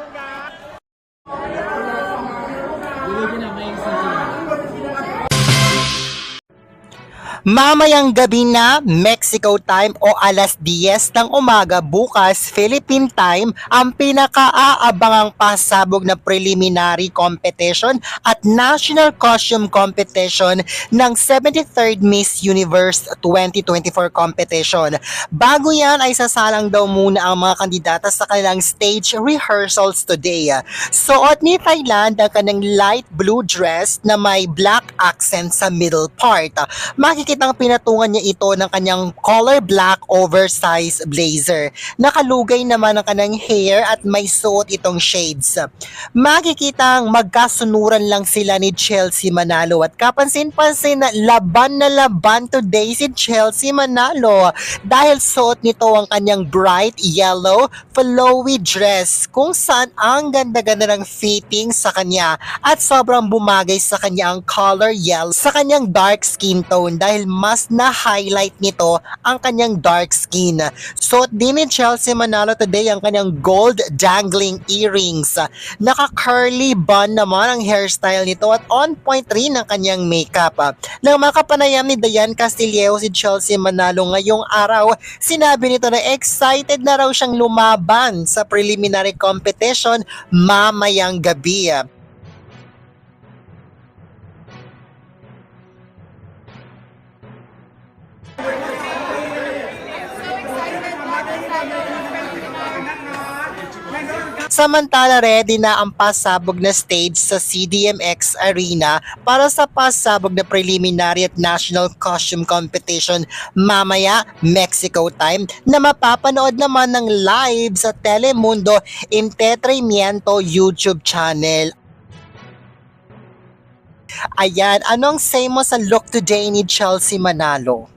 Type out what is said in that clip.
มุกดา Mamayang gabi na Mexico time o alas 10 ng umaga bukas Philippine time ang pinakaabangang pasabog na preliminary competition at national costume competition ng 73rd Miss Universe 2024 competition. Bago yan ay sasalang daw muna ang mga kandidata sa kanilang stage rehearsals today. Suot ni Thailand ang kanyang light blue dress na may black accent sa middle part. Makikitang pinatungan niya ito ng kanyang color black oversized blazer. Nakalugay naman ang kanyang hair at may suot itong shades. Makikitang magkasunuran lang sila ni Chelsea Manalo. At kapansin-pansin na laban na laban today si Chelsea Manalo. Dahil suot nito ang kanyang bright yellow flowy dress. Kung saan ang ganda-ganda ng fitting sa kanya. At sobrang bumagay sa kanya ang color yellow sa kanyang dark skin tone. Dahil mas na-highlight nito ang kanyang dark skin. Suot din ni Chelsea Manalo today ang kanyang gold dangling earrings. Naka-curly bun naman ang hairstyle nito at on point rin ang kanyang makeup. Nang makapanayam ni Dayan Castillejo si Chelsea Manalo ngayong araw, sinabi nito na excited na raw siyang lumaban sa preliminary competition mamayang gabi. Samantala, ready na ang pasabog na stage sa CDMX Arena para sa pasabog na preliminary at national costume competition mamaya Mexico time na mapapanood naman ng live sa Telemundo Entretenimiento YouTube channel. Ayan, anong say mo sa look today ni Chelsea Manalo?